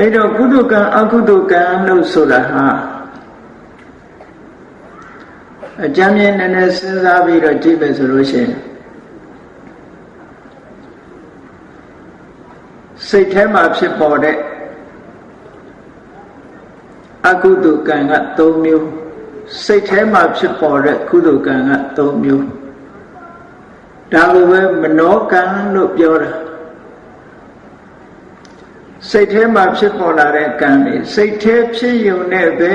အဲ့တော့ကုသကံအကုသကံလို့ဆိုတာဟာအကြမ်းမြင်နည်းနည်းစဉ်းစားပြီးတော့ကြည့်မယ်ဆိုလို့ရှိရင်စိတ်ထဲမှာဖြစ်ပေါ်တဲ့အကုသကံက၃မျိုးစိတ်ထဲမှာဖြစ်ပေါ်တဲ့ကုသကံက၃မျိုးဒါလိုပဲမနောကံလို့ပြောတာ စိတ်ထဲမှာဖြစ်ပေါ်လာတဲ့ကံတွေစိတ်ထဲဖြစ်ယုံနဲ့ပဲ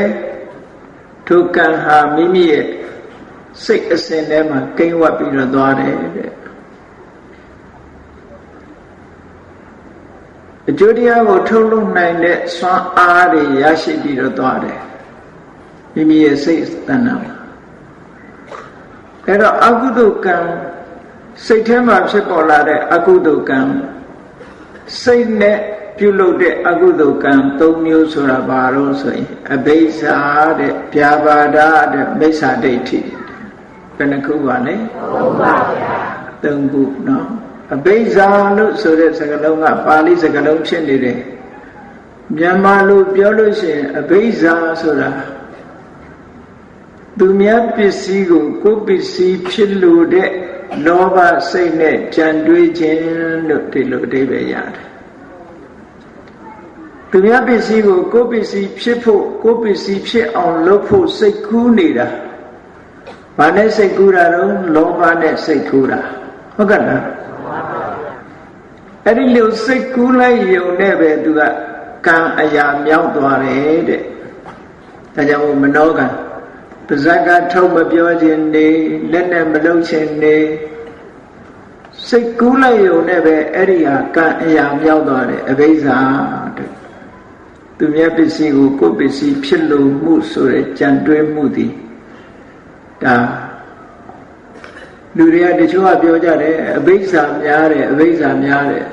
ထိုကံဟာမိမိရဲ့စိတ်အစဉ်ထဲမှာကိန်းဝတ်ပြီးတော့သွားတယ်တဲ့အကျိုးတရားကိုထုတ်လုပ်နိုင်တဲ့စွမ်းအားတွေရရှိပြီးတော့သွားတယ်မိမိရဲ့စိတ်တဏ္ဍာမှာအဲ့တော့အကုသိုလ်ကံစိတ်ထဲမှာဖြစ်ပေါ်လာတဲ့အကုသိုလ်ကံစိတ်နဲ့ ပြုလုပ်တဲ့အကုသိုလ်ကံ၃မျိုးဆိုတာဘာလို့ဆိုရင်အဘိဇာတဲ့ဗျာပါဒတဲ့မိစ္ဆာဒိဋ္ဌိဘယ်နှခုပါလဲ၃ပါဗျာ၃ခုနော်အဘိဇာလို့ဆိုတဲ့စကားလုံးကပါဠိစကားလုံးဖြစ်နေတယ်မြန်မာလိုပြောလို့ရှိရင်အဘိဇာဆိုတာသူများပစ္စည်းကိုကိုယ်ပစ္စည်းဖြစ်လို့တဲ့လောဘစိတ်နဲ့ကြံတွေးခြင်းလို့ဒီလိုအဓိပ္ပာယ်ရတယ် သူများပစ္စည်းကိုကိုယ်ပစ္စည်းဖြစ်ဖို့ကိုယ်ပစ္စည်းဖြစ်အောင်လုပ်ဖို့စိတ်ကူးနေတာဘာနဲ့စိတ်ကူးတာတော့လောဘနဲ့စိတ်ကူးတာဟုတ်ကဲ့လားအဲ့ဒီလိုစိတ်ကူးလိုက်ယုံနဲ့ပဲသူကကံအရာမြောက်သွားတယ်တဲ့ဒါကြောင့်မနောကံပါဇက်ကထုတ်မပြောခြင်းနေလက်နဲ့မလှုပ်ခြင်းနေစိတ်ကူးလိုက်ယုံနဲ့ပဲအဲ့ဒီဟာကံအရာမြောက်သွားတယ်အဘိဇ္ဇာတဲ့ သူမြတ်ပစ္စည်းကိုကိုယ်ပစ္စည်းဖြစ်လို့မှုဆိုတဲ့ကြံတွဲမှုသည်ဒါလူတွေကတချို့ကပြောကြတယ်အဘိဇ္ဇာများတယ်အဘိဇ္ဇာများတယ်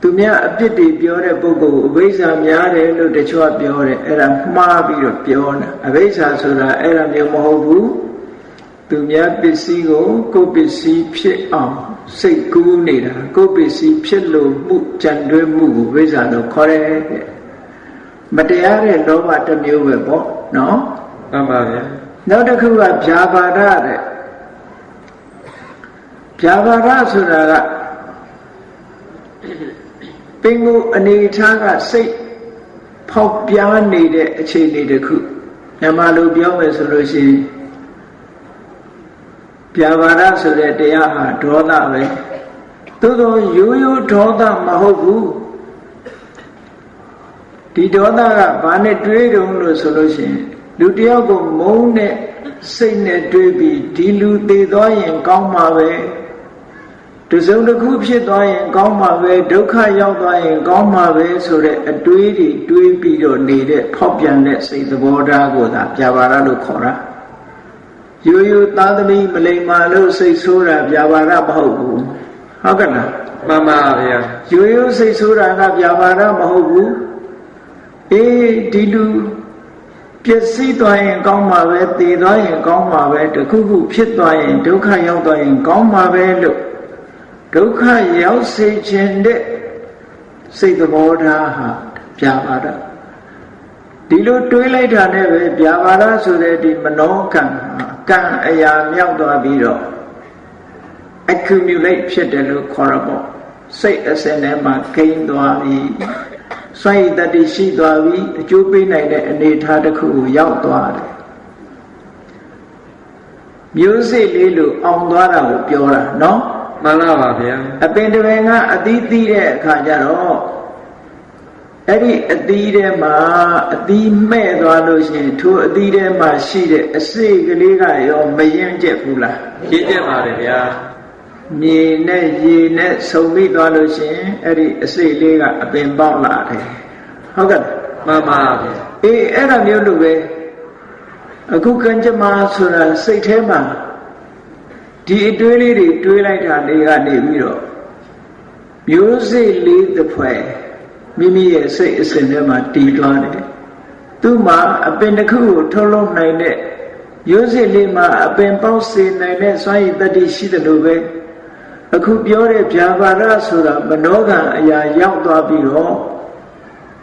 သူများအပြစ်တွေပြောတဲ့ပုဂ္ဂိုလ်အဘိဇ္ဇာများတယ်လို့တချို့ကပြောတယ်အဲ့ဒါမှားပြီးတော့ပြောတာအဘိဇ္ဇာဆိုတာအဲ့ဒါမျိုးမဟုတ်ဘူးသူများပစ္စည်းကိုကိုယ်ပစ္စည်းဖြစ်အောင်စိတ်ကူးနေတာကိုယ်ပစ္စည်းဖြစ်လို့မှုကြံတွဲမှုကိုဝိဇ္ဇာလို့ခေါ်တယ် မတရားတဲ့လောဘတစ်မျိုးပဲပေါ့နော်မှန်ပါဗျာနောက်တစ်ခုကဗျာပါဒတဲ့ဗျာပါဒဆိုတာကပင်ကိုအနေထားကစိတ်ဖောက်ပြားနေတဲ့အခြေအနေတစ်ခုမြန်မာလိုပြောမယ်ဆိုလို့ရှိရင်ဗျာပါဒဆိုတဲ့တရားဟာဒေါသပဲသို့သောရိုးရိုးဒေါသမဟုတ်ဘူး ဒီဒေါသကဘာနဲ့တွေးတုံးလို့ဆိုလို့ရှိရင်လူတယောက်ကိုမုန်းတဲ့စိတ်နဲ့တွေးပြီးဒီလူသေးသွားရင်ကောင်းမှာပဲတစုံတစ်ခုဖြစ်သွားရင်ကောင်းမှာပဲဒုက္ခရောက်သွားရင်ကောင်းမှာပဲဆိုတဲ့အတွေးတွေတွေးပြီးတော့နေတဲ့ဖောက်ပြန်တဲ့စိတ်သဘောထားကိုသာပြပါရလို့ခေါ်တာရိုးရိုးသားသမီးမလိမ္မာလို့စိတ်ဆိုးတာပြပါရမဟုတ်ဘူးဟုတ်ကဲ့လားမှန်ပါဗျာရိုးရိုးစိတ်ဆိုးတာကပြပါရမဟုတ်ဘူး အေးဒီလူပျက်စီးသွားရင်ကောင်းမှာပဲတည်သွားရင်ကောင်းမှာပဲတခုခုဖြစ်သွားရင်ဒုက္ခရောက်သွားရင်ကောင်းမှာပဲလို့ဒုက္ခရောက်စေခြင်းတဲ့စိတ်သဘောထားဟာပြပါတော့ဒီလိုတွေးလိုက်တာနဲ့ပဲပြပါဒဆိုတဲ့ဒီမနောကံကံအရာမြောက်သွားပြီးတော့ accumulate ဖြစ်တယ်လို့ခေါ်ရပေါ့စိတ်အစဉ်ထဲမှာဂိမ်းသွားပြီ စွန့်ရည်တတိရှိသွားပြီအကျိုးပေးနိုင်တဲ့အနေအထားတစ်ခုကိုရောက်သွားတယ်မျိုးစိတ်လေးလို့အောင်သွားတာကိုပြောတာနော်မှန်ပါပါဗျာအပင်တပင်ကအသီးသီးတဲ့အခါကျတော့အဲ့ဒီအသီးထဲမှာအသီးမဲ့သွားလို့ရှိရင်ထိုအသီးထဲမှာရှိတဲ့အစိတ်ကလေးကရောမရင်ကျက်ဘူးလားရင့်ကျက်ပါတယ်ဗျာ မြေနဲ့ရေနဲ့ဆုံပြီးသွားလို့ရှိရင်အဲ့ဒီအစိတ်လေးကအပင်ပေါက်လာတယ်ဟုတ်ကဲ့မှန်ပါဗျာအေးအဲ့ဒါမျိုးလိုပဲအခုကံကြမ္မာဆိုတာစိတ်ထဲမှာဒီအတွေးလေးတွေတွေးလိုက်တာလေးကနေပြီးတော့မျိုးစိတ်လေးတစ်ဖွဲ့မိမိရဲ့စိတ်အစဉ်ထဲမှာတည်သွားတယ်သူ့မှာအပင်တစ်ခုကိုထုတ်လုပ်နိုင်တဲ့ရိုးစစ်လေးမှာအပင်ပေါက်စေနိုင်တဲ့စွမ်းရည်တတ္တိရှိတယ်လို့ပဲ အခုပြောတဲ့ဗျာပါဒဆိုတာမနောကံအရာရောက်သွားပြီးတော့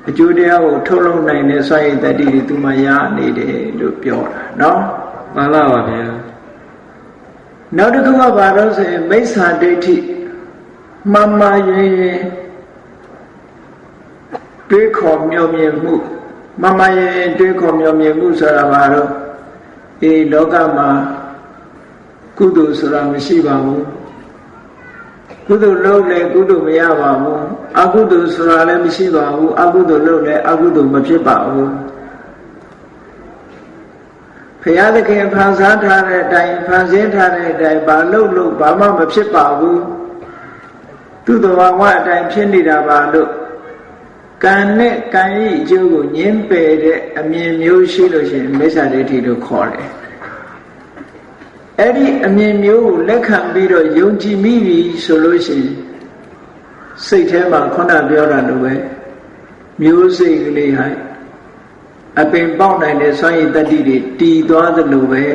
အကျိုးတရားကိုထုတ်လုပ်နိုင်တဲ့စွမ်းရည်တတ္တိတွေသူမှရနေတယ်လို့ပြောတာနော်မှန်လားပါဗျာနောက်တစ်ခုကဘာလို့ဆိုရင်မိစ္ဆာဒိဋ္ဌိမှန်မှန်ရင်ရင်တွေးခေါ်မျှော်မြင်မှုမှန်မှန်ရင်ရင်တွေးခေါ်မျှော်မြင်မှုဆိုတာဘာလို့အေးလောကမှာကုသိုလ်ဆိုတာမရှိပါဘူး ကုသိုလ်လုပ်လည်းကုသိုလ်မရပါဘူးအကုသိုလ်ဆိုတာလည်းမရှိပါဘူးအကုသိုလ်လုပ်လည်းအကုသိုလ်မဖြစ်ပါဘူးဘုရားသခင်ဖန်ဆန်းထားတဲ့အတိုင်းဖန်ဆင်းထားတဲ့အတိုင်းဘာလုပ်လို့ဘာမှမဖြစ်ပါဘူးသူ့တော်ဝအတိုင်းဖြစ်နေတာပါလို့ကံနဲ့ကံဤအကျိုးကိုညင်းပယ်တဲ့အမြင်မျိုးရှိလို့ရှိရင်မိစ္ဆာဒိဋ္ဌိလို့ခေါ်တယ် အဲ့ဒီအမြင်မျိုးကိုလက်ခံပြီးတော့ယုံကြည်မိပြီဆိုလို့ရှိရင်စိတ်ထဲမှာခုနပြောတာလိုပဲမျိုးစိတ်ကလေးဟာအပင်ပေါက်နိုင်တဲ့စွမ်းရည်တတ္တိတွေတည်သွားသလိုပဲ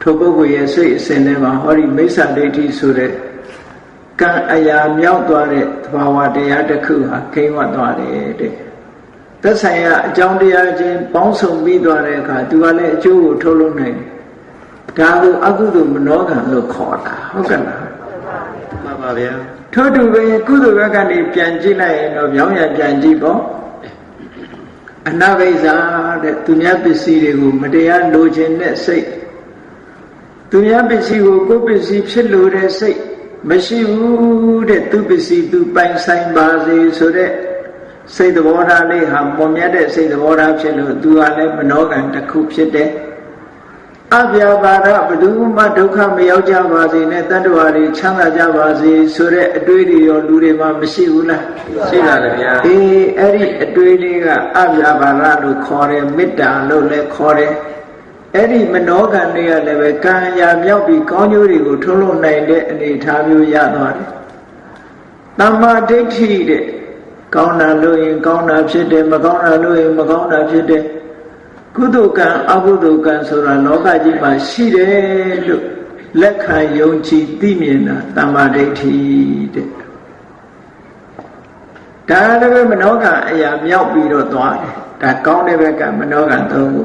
ထိုပုဂ္ဂိုလ်ရဲ့စိတ်အစဉ်ထဲမှာဟောဒီမိစ္ဆာဒိဋ္ဌိဆိုတဲ့ကံအရာမြောက်သွားတဲ့သဘာဝတရားတစ်ခုဟာခိမ့်ဝတ်သွားတယ်တဲ့သက်ဆိုင်ရာအကြောင်းတရားချင်းပေါင်းစုံပြီးသွားတဲ့အခါသူကလည်းအကျိုးကိုထုတ်လုပ်နိုင်တယ် ဒါကိုအကုသိုလ်မနောကံလို့ခေါ်တာဟုတ်ကဲ့လားမှန်ပါဗျာထို့တူပဲကုသိုလ်ဘက်ကနေပြန်ကြည့်လိုက်ရင်တော့ပြောင်းရပြန်ကြည့်ပေါ့အနဘိဇာတဲ့သူများပစ္စည်းတွေကိုမတရားလိုချင်တဲ့စိတ်သူများပစ္စည်းကိုကိုယ်ပစ္စည်းဖြစ်လို့တဲ့စိတ်မရှိဘူးတဲ့သူပစ္စည်းသူပိုင်ဆိုင်ပါစေဆိုတဲ့စိတ်သဘောထားလေးဟာမွန်မြတ်တဲ့စိတ်သဘောထားဖြစ်လို့သူကလည်းမနောကံတစ်ခုဖြစ်တယ် အပြာပါဒဘယ်သူမှဒုက္ခမရောက်ကြပါစေနဲ့တတ္တဝါတွေချမ်းသာကြပါစေဆိုတဲ့အတွေးတွေရောလူတွေမှာမရှိဘူးလားရှိပါတယ်ဗျာအေးအဲ့ဒီအတွေးလေးကအပြာပါဒလို့ခေါ်တယ်မေတ္တာလို့လည်းခေါ်တယ်အဲ့ဒီမနောကံတွေကလည်းပဲကံရာမြောက်ပြီးကောင်းကျိုးတွေကိုထုံးလို့နိုင်တဲ့အနေအထားမျိုးရသွားတယ်တမ္မာဒိဋ္ဌိတဲ့ကောင်းတာလို့ရင်ကောင်းတာဖြစ်တယ်မကောင်းတာလို့ရင်မကောင်းတာဖြစ်တယ် ကုသိုလ်ကံအကုသိုလ်ကံဆိုတာလောကကြီးမှာရှိတယ်လို့လက်ခံယုံကြည်သိမြင်တာတမ္မာဒိဋ္ဌိတဲ့ဒါလည်းပဲမနောကံအရာမြောက်ပြီးတော့သွားတယ်ဒါကောင်းတဲ့ဘက်ကမနောကံသုံးခု